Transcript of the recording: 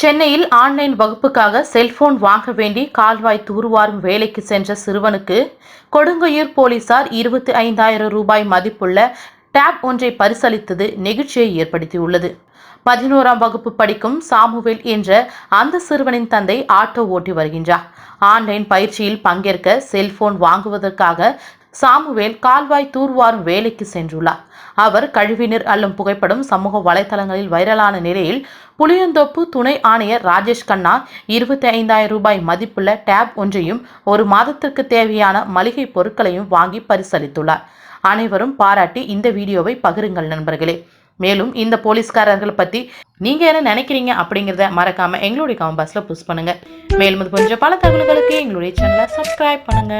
சென்னையில் online வகுப்புக்காக cellphone வாங்க வேண்டி கால்வாய் தூர்வாரும் வேலைக்கு சென்ற சிறுவனுக்கு கொடுங்கையூர் போலீசார் இருபத்தி ஐந்தாயிரம் ரூபாய் மதிப்புள்ள டேப் ஒன்றை பரிசளித்தது நெகிழ்ச்சியை ஏற்படுத்தியுள்ளது. பதினோராம் வகுப்பு படிக்கும் சாமுவேல் என்ற அந்த சிறுவனின் தந்தை ஆட்டோ ஓட்டி வருகின்றார். ஆன்லைன் பயிற்சியில் பங்கேற்க செல்போன் வாங்குவதற்காக சாமுவேல் கால்வாய் தூர்வாரும் வேலைக்கு சென்றுள்ளார். அவர் கழிவுநீர் அள்ளும் புகைப்படம் சமூக வலைதளங்களில் வைரலான நிலையில் புளியந்தோப்பு துணை ஆணையர் ராஜேஷ் கண்ணா இருபத்தி ஐந்தாயிரம் ரூபாய் மதிப்புள்ள டேப் ஒன்றையும் ஒரு மாதத்திற்கு தேவையான மளிகை பொருட்களையும் வாங்கி பரிசளித்துள்ளார். அனைவரும் பாராட்டி இந்த வீடியோவை பகிருங்கள் நண்பர்களே. மேலும் இந்த போலீஸ்காரர்கள் பத்தி நீங்க என்ன நினைக்கிறீங்க அப்படிங்கறத மறக்காம எங்களுடைய காம்பாஸ்ல புஷ் பண்ணுங்க. மேலும் இது பல தகவல்களுக்கு எங்களுடைய சேனலை சப்ஸ்கிரைப் பண்ணுங்க.